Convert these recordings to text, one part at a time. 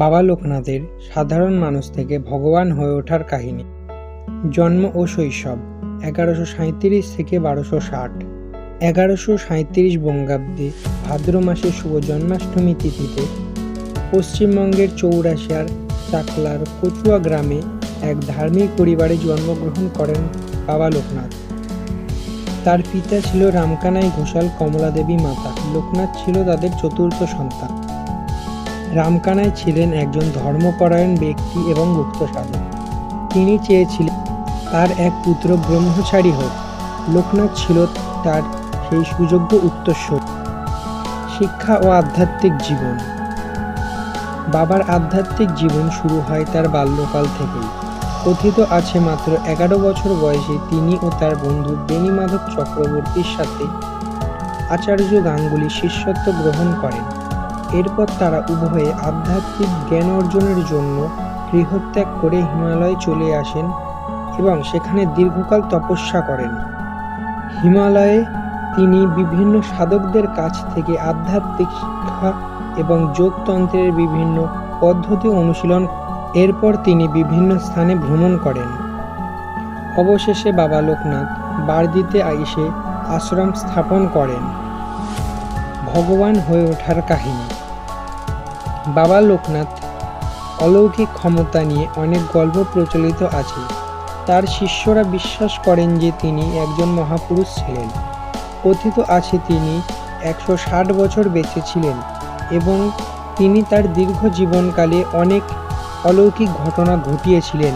বাবা লোকনাথের সাধারণ মানুষ থেকে ভগবান হয়ে ওঠার কাহিনী। জন্ম ও শৈশব, এগারোশো সাঁইত্রিশ থেকে বারোশো ষাট। এগারোশো সাঁইত্রিশ বঙ্গাব্দে ভাদ্র মাসে শুভ জন্মাষ্টমী তিথিতে পশ্চিমবঙ্গের চৌরাশিয়ার চাকলার কচুয়া গ্রামে এক ধার্মিক পরিবারে জন্মগ্রহণ করেন বাবা লোকনাথ। তার পিতা ছিল রামকানাই ঘোষাল কমলা দেবী মাতা। লোকনাথ ছিল তাদের চতুর্থ সন্তান। রামকানাই ছিলেন একজন ধর্মপরায়ণ ব্যক্তি এবং গুপ্ত সাধক। তিনি চেয়েছিলেন তার এক পুত্র ব্রহ্মচারী হোক। লোকনাথ ছিল তার সেই সুযোগ্য উত্তরস্বর শিক্ষা ও আধ্যাত্মিক জীবন। বাবার আধ্যাত্মিক জীবন শুরু হয় তার বাল্যকাল থেকেই। কথিত আছে মাত্র এগারো বছর বয়সে তিনি ও তার বন্ধু বেণীমাধব চক্রবর্তীর সাথে আচার্য গাঙ্গুলি শিষ্যত্ব গ্রহণ করেন। এরপর তারা উভয়ে আধ্যাত্মিক জ্ঞান অর্জনের জন্য গৃহত্যাগ করে হিমালয়ে চলে আসেন এবং সেখানে দীর্ঘকাল তপস্যা করেন। হিমালয়ে তিনি বিভিন্ন সাধকদের কাছ থেকে আধ্যাত্মিক শিক্ষা এবং যোগতন্ত্রের বিভিন্ন পদ্ধতি অনুশীলন, এরপর তিনি বিভিন্ন স্থানে ভ্রমণ করেন। অবশেষে বাবা লোকনাথ বারদিতে এসে আশ্রম স্থাপন করেন। ভগবান হয়ে ওঠার কাহিনী। বাবা লোকনাথ অলৌকিক ক্ষমতা নিয়ে অনেক গল্প প্রচলিত আছে। তার শিষ্যরা বিশ্বাস করেন যে তিনি একজন মহাপুরুষ ছিলেন। কথিত আছে তিনি একশো ষাট বছর বেঁচে ছিলেন এবং তিনি তার দীর্ঘ জীবনকালে অনেক অলৌকিক ঘটনা ঘটিয়েছিলেন।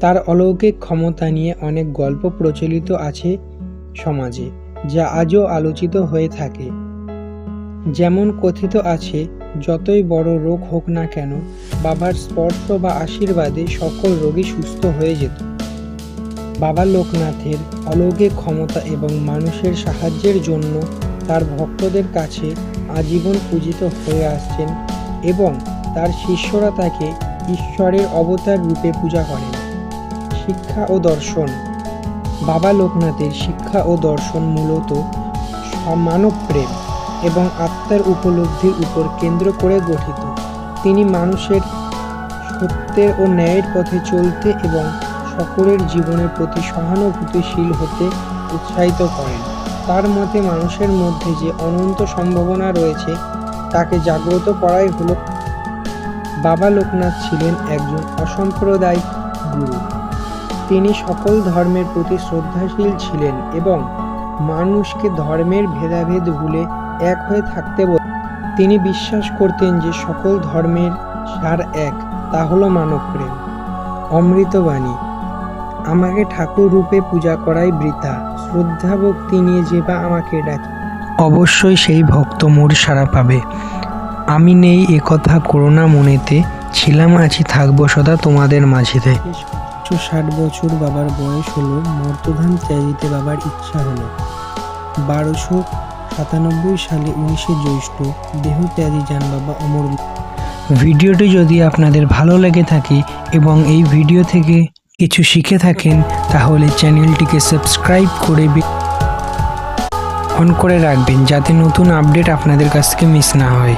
তার অলৌকিক ক্ষমতা নিয়ে অনেক গল্প প্রচলিত আছে সমাজে, যা আজও আলোচিত হয়ে থাকে। যেমন কথিত আছে, যতই বড় রোগ হোক না কেন, বাবার স্পর্শ বা আশীর্বাদে সকল রোগী সুস্থ হয়ে যেত। বাবা লোকনাথের অলৌকিক ক্ষমতা এবং মানুষের সাহায্যের জন্য তার ভক্তদের কাছে আজীবন পূজিত হয়ে আসছেন এবং তার শিষ্যরা তাকে ঈশ্বরের অবতার রূপে পূজা করেন। শিক্ষা ও দর্শন। বাবা লোকনাথের শিক্ষা ও দর্শন মূলত মানব প্রেম এবং আত্মার উপলব্ধির উপর কেন্দ্র করে গঠিত। তিনি মানুষের সত্যের ও ন্যায়ের পথে চলতে এবং সকলের জীবনের প্রতি সহানুভূতিশীল হতে উৎসাহিত করেন। তার মতে মানুষের মধ্যে যে অনন্ত সম্ভাবনা রয়েছে, তাকে জাগ্রত করাই হলো বাবা লোকনাথ ছিলেন একজন অসাম্প্রদায়িক গুরু। তিনি সকল ধর্মের প্রতি শ্রদ্ধাশীল ছিলেন এবং মানুষকে ধর্মের ভেদাভেদ ভুলে এক হয়ে থাকতে বল। তিনি বিশ্বাস করতেন যে সকল ধর্মের সার এক, তা হলো মানবপ্রেম অমৃতবাণী, আমাকে ঠাকুর রূপে পূজা করাই বৃথা, শ্রদ্ধা ভক্তি নিয়ে যে বা আমাকে ডাকে। অবশ্যই সেই ভক্ত মোর সারা পাবে। আমি নেই একথা করোনা মনেতে, ছিলাম আছি থাকব সদা তোমাদের মাঝেতে। ষাট বছর বাবার বয়স হলো মর্তধাম ত্যাজিতে বাবার ইচ্ছা হলো। বারোশো সাতানব্বই সালে উনিশে জ্যৈষ্ঠ দেহ ত্যাগী যান বাবা অমর ভিডিওটি যদি আপনাদের ভালো লেগে থাকে এবং এই ভিডিও থেকে কিছু শিখে থাকেন, তাহলে চ্যানেলটিকে সাবস্ক্রাইব করে অন করে রাখবেন, যাতে নতুন আপডেট আপনাদের কাছ থেকে মিস না হয়।